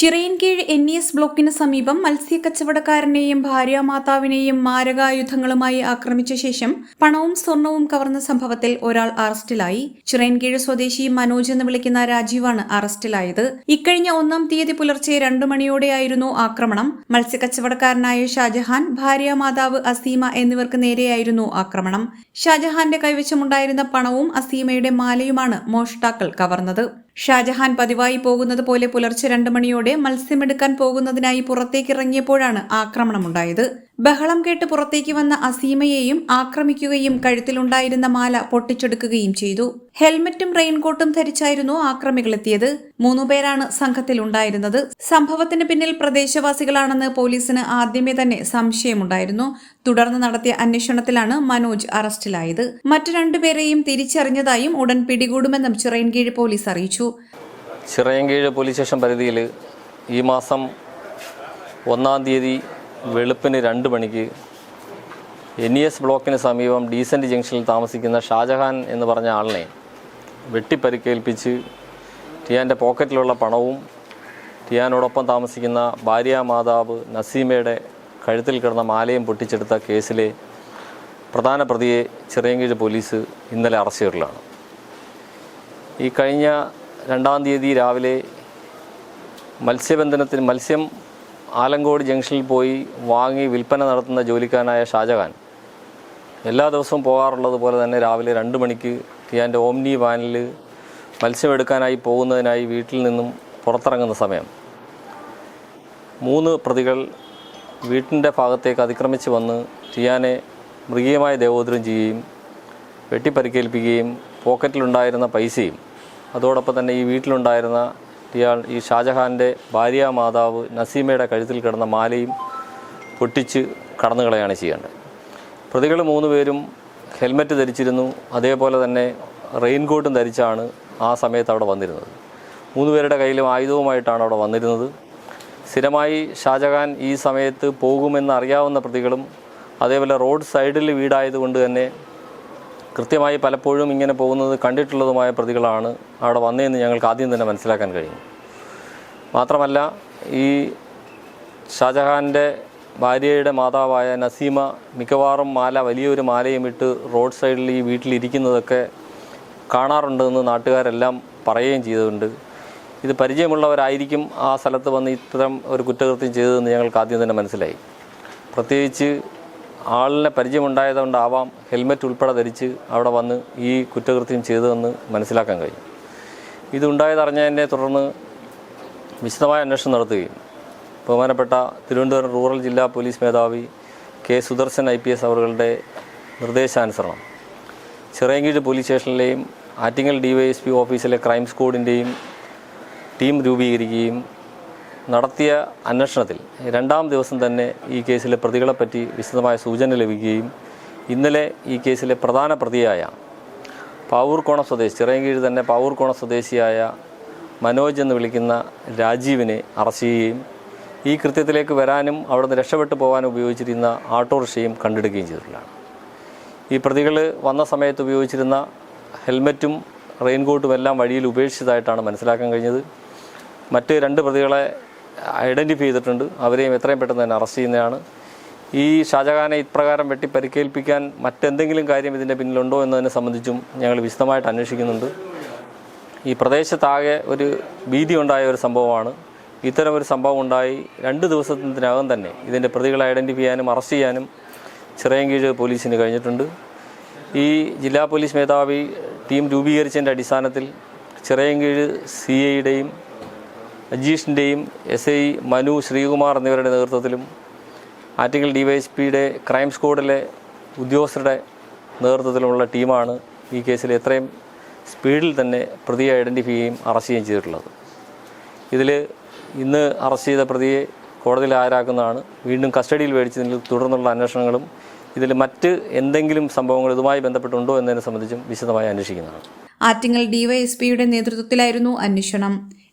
Chirayinkeezhu N E S ബ്ലോക്കിന് സമീപം മത്സ്യക്കച്ചവടക്കാരനെയും ഭാര്യാമാതാവിനെയും മാരകായുധങ്ങളുമായി ആക്രമിച്ച ശേഷം പണവും സ്വർണവും കവർന്ന സംഭവത്തിൽ ഒരാൾ അറസ്റ്റിലായി. ചിറയൻകീഴ് സ്വദേശി മനോജ് എന്ന് വിളിക്കുന്ന രാജീവാണ് അറസ്റ്റിലായത്. ഇക്കഴിഞ്ഞ ഒന്നാം തീയതി പുലർച്ചെ രണ്ടു മണിയോടെയായിരുന്നു ആക്രമണം. മത്സ്യക്കച്ചവടക്കാരനായ ഷാജഹാൻ ഭാര്യാമാതാവ് അസീമ എന്നിവർക്ക് നേരെയായിരുന്നു ആക്രമണം. ഷാജഹാന്റെ കൈവശമുണ്ടായിരുന്ന പണവും അസീമയുടെ മാലയുമാണ് മോഷ്ടാക്കൾ കവർന്നത്. ഷാജഹാൻ പതിവായി പോകുന്നത് പോലെ പുലർച്ചെ രണ്ട് മണിയോടെ മത്സ്യമെടുക്കാൻ പോകുന്നതിനായി പുറത്തേക്കിറങ്ങിയപ്പോഴാണ് ആക്രമണമുണ്ടായത്. ബഹളം കേട്ട് പുറത്തേക്ക് വന്ന അസീമയെയും ആക്രമിക്കുകയും കഴുത്തിലുണ്ടായിരുന്ന മാല പൊട്ടിച്ചെടുക്കുകയും ചെയ്തു. ഹെൽമറ്റും റെയിൻകോട്ടും ധരിച്ചായിരുന്നു ആക്രമികളെത്തിയത്. മൂന്നുപേരാണ് സംഘത്തിലുണ്ടായിരുന്നത്. സംഭവത്തിന് പിന്നിൽ പ്രദേശവാസികളാണെന്ന് പോലീസിന് ആദ്യമേ തന്നെ സംശയമുണ്ടായിരുന്നു. തുടർന്ന് നടത്തിയ അന്വേഷണത്തിലാണ് മനോജ് അറസ്റ്റിലായത്. മറ്റു രണ്ടുപേരെയും തിരിച്ചറിഞ്ഞതായും ഉടൻ പിടികൂടുമെന്നും ചിറയൻകീഴ് പോലീസ് അറിയിച്ചു. ചിറയൻകീഴ് പോലീസ് സ്റ്റേഷൻ പരിധിയിൽ ഈ മാസം ഒന്നാം തീയതി വെളുപ്പിന് രണ്ട് മണിക്ക് എൻ ഇ എസ് ബ്ലോക്കിന് സമീപം ഡീസന്റ് ജംഗ്ഷനിൽ താമസിക്കുന്ന ഷാജഹാൻ എന്ന് പറഞ്ഞ ആളിനെ വെട്ടിപ്പരിക്കേൽപ്പിച്ച് ടിയാന്റെ പോക്കറ്റിലുള്ള പണവും ടിയാനോടൊപ്പം താമസിക്കുന്ന ഭാര്യ മാതാവ് നസീമയുടെ കഴുത്തിൽ കിടന്ന മാലയും പൊട്ടിച്ചെടുത്ത കേസിലെ പ്രധാന പ്രതിയെ ചിറയൻകീഴ് പോലീസ് ഇന്നലെ അറസ്റ്റ് ചെയ്തിട്ടുള്ളതാണ്. ഈ കഴിഞ്ഞ രണ്ടാം തീയതി രാവിലെ മത്സ്യബന്ധനത്തിന് മത്സ്യം ആലങ്കോട് ജംഗ്ഷനിൽ പോയി വാങ്ങി വിൽപ്പന നടത്തുന്ന ജോലിക്കാരനായ ഷാജഹാൻ. എല്ലാ ദിവസവും പോകാറുള്ളത് പോലെ തന്നെ രാവിലെ രണ്ട് മണിക്ക് കിയാന്റെ ഓംനി വാനിൽ മത്സ്യമെടുക്കാനായി പോകുന്നതിനായി വീട്ടിൽ നിന്നും പുറത്തിറങ്ങുന്ന സമയം. മൂന്ന് പ്രതികൾ വീട്ടിന്റെ ഭാഗത്തേക്ക് അതിക്രമിച്ച് വന്ന് ടിയാനെ മൃഗീയമായ ദേവോദ്രം ചെയ്യുകയും വെട്ടിപ്പരിക്കേൽപ്പിക്കുകയും പോക്കറ്റിലുണ്ടായിരുന്ന പൈസയും അതോടൊപ്പം തന്നെ ഈ വീട്ടിലുണ്ടായിരുന്ന ഇയാൾ ഈ ഷാജഹാന്റെ ഭാര്യ മാതാവ് നസീമയുടെ കഴുത്തിൽ കിടന്ന മാലയും പൊട്ടിച്ച് കടന്നുകളയാണ് ചെയ്യേണ്ടത്. പ്രതികൾ മൂന്ന് പേരും ഹെൽമറ്റ് ധരിച്ചിരുന്നു. അതേപോലെ തന്നെ റെയിൻകോട്ടും ധരിച്ചാണ് ആ സമയത്ത് അവിടെ വന്നിരുന്നത്. മൂന്ന് പേരുടെ കയ്യിലും ആയുധവുമായിട്ടാണ് അവിടെ വന്നിരുന്നത്. സ്ഥിരമായി ഷാജഹാൻ ഈ സമയത്ത് പോകുമെന്ന് അറിയാവുന്ന പ്രതികളും അതേപോലെ റോഡ് സൈഡിൽ വീടായതുകൊണ്ട് തന്നെ കൃത്യമായി പലപ്പോഴും ഇങ്ങനെ പോകുന്നത് കണ്ടിട്ടുള്ളതുമായ പ്രതികളാണ് അവിടെ വന്നതെന്ന് ഞങ്ങൾക്ക് ആദ്യം തന്നെ മനസ്സിലാക്കാൻ കഴിയും. മാത്രമല്ല ഈ ഷാജഹാന്റെ ഭാര്യയുടെ മാതാവായ നസീമ മിക്കവാറും മാല വലിയൊരു മാലയും ഇട്ട് റോഡ് സൈഡിൽ ഈ വീട്ടിലിരിക്കുന്നതൊക്കെ കാണാറുണ്ടെന്ന് നാട്ടുകാരെല്ലാം പറയുകയും ചെയ്തിട്ടുണ്ട്. ഇത് പരിചയമുള്ളവരായിരിക്കും ആ സ്ഥലത്ത് വന്ന് ഇത്തരം ഒരു കുറ്റകൃത്യം ചെയ്തതെന്ന് ഞങ്ങൾക്ക് ആദ്യം തന്നെ മനസ്സിലായി. പ്രത്യേകിച്ച് ആളിനെ പരിചയമുണ്ടായതുകൊണ്ടാവാം ഹെൽമെറ്റ് ഉൾപ്പെടെ ധരിച്ച് അവിടെ വന്ന് ഈ കുറ്റകൃത്യം ചെയ്തതെന്ന് മനസ്സിലാക്കാൻ കഴിയും. ഇതുണ്ടായതറിഞ്ഞതിനെ തുടർന്ന് വിശദമായ അന്വേഷണം നടത്തുകയും ബഹുമാനപ്പെട്ട തിരുവനന്തപുരം റൂറൽ ജില്ലാ പോലീസ് മേധാവി K Sudarshan I P S അവറുകളുടെ നിർദ്ദേശാനുസരണം. Chirayinkeezhu police സ്റ്റേഷനിലെയും Attingal D Y S P ഓഫീസിലെ ക്രൈം സ്ക്വാഡിന്റെയും ടീം രൂപീകരിക്കുകയും നടത്തിയ അന്വേഷണത്തിൽ രണ്ടാം ദിവസം തന്നെ ഈ കേസിലെ പ്രതികളെപ്പറ്റി വിശദമായ സൂചന ലഭിക്കുകയും ഇന്നലെ ഈ കേസിലെ പ്രധാന പ്രതിയായ പാവൂർക്കോണം സ്വദേശി ചിറയൻകീഴ് തന്നെ പാവൂർക്കോണം സ്വദേശിയായ മനോജ് എന്ന് വിളിക്കുന്ന രാജീവിനെ അറസ്റ്റ് ചെയ്യുകയും ഈ കൃത്യത്തിലേക്ക് വരാനും അവിടുന്ന് രക്ഷപ്പെട്ടു പോകാനും ഉപയോഗിച്ചിരുന്ന ഓട്ടോറിക്ഷയും കണ്ടെടുക്കുകയും ചെയ്തിട്ടുള്ളതാണ്. ഈ പ്രതികൾ വന്ന സമയത്ത് ഉപയോഗിച്ചിരുന്ന ഹെൽമറ്റും റെയിൻകോട്ടും എല്ലാം വഴിയിൽ ഉപേക്ഷിച്ചതായിട്ടാണ് മനസ്സിലാക്കാൻ കഴിഞ്ഞത്. മറ്റ് രണ്ട് പ്രതികളെ ഐഡന്റിഫൈ ചെയ്തിട്ടുണ്ട്. അവരെയും എത്രയും പെട്ടെന്ന് തന്നെ അറസ്റ്റ് ചെയ്യുന്നതാണ്. ഈ ഷാജഹാനെ ഇപ്രകാരം വെട്ടി പരിക്കേൽപ്പിക്കാൻ മറ്റെന്തെങ്കിലും കാര്യം ഇതിന്റെ പിന്നിലുണ്ടോ എന്നതിനെ സംബന്ധിച്ചും ഞങ്ങൾ വിശദമായിട്ട് അന്വേഷിക്കുന്നുണ്ട്. ഈ പ്രദേശത്താകെ ഒരു ഭീതി ഉണ്ടായ ഒരു സംഭവമാണ്. ഇത്തരം ഒരു സംഭവം ഉണ്ടായി രണ്ട് ദിവസത്തിനകം തന്നെ ഇതിന്റെ പ്രതികളെ ഐഡന്റിഫൈ ചെയ്യാനും അറസ്റ്റ് ചെയ്യാനും ചിറയൻകീഴ് പോലീസിന് കഴിഞ്ഞിട്ടുണ്ട്. ഈ ജില്ലാ പോലീസ് മേധാവി ടീം രൂപീകരിച്ചതിന്റെ അടിസ്ഥാനത്തിൽ ചിറയൻകീഴ് സി ഐയുടെയും അജീഷിന്റെയും എസ് ഐ മനു ശ്രീകുമാർ എന്നിവരുടെ നേതൃത്വത്തിലും ആറ്റിങ്ങൽ ഡിവൈഎസ്പിയുടെ ക്രൈം സ്ക്വാഡിലെ ഉദ്യോഗസ്ഥരുടെ നേതൃത്വത്തിലുമുള്ള ടീമാണ് ഈ കേസിൽ എത്രയും സ്പീഡിൽ തന്നെ പ്രതിയെ ഐഡന്റിഫൈ ചെയ്യുകയും അറസ്റ്റ് ചെയ്യുകയും ചെയ്തിട്ടുള്ളത്. ഇതിൽ ഇന്ന് അറസ്റ്റ് ചെയ്ത പ്രതിയെ കോടതിയിൽ ഹാജരാക്കുന്നതാണ്. വീണ്ടും കസ്റ്റഡിയിൽ മേടിച്ചതിൽ തുടർന്നുള്ള അന്വേഷണങ്ങളും ഇതിൽ മറ്റ് എന്തെങ്കിലും സംഭവങ്ങൾ ഇതുമായി ബന്ധപ്പെട്ടുണ്ടോ എന്നതിനെ സംബന്ധിച്ചും വിശദമായി അന്വേഷിക്കുന്നതാണ്. ആറ്റിങ്ങൽ ഡിവൈഎസ്പിയുടെ നേതൃത്വത്തിലായിരുന്നു അന്വേഷണം.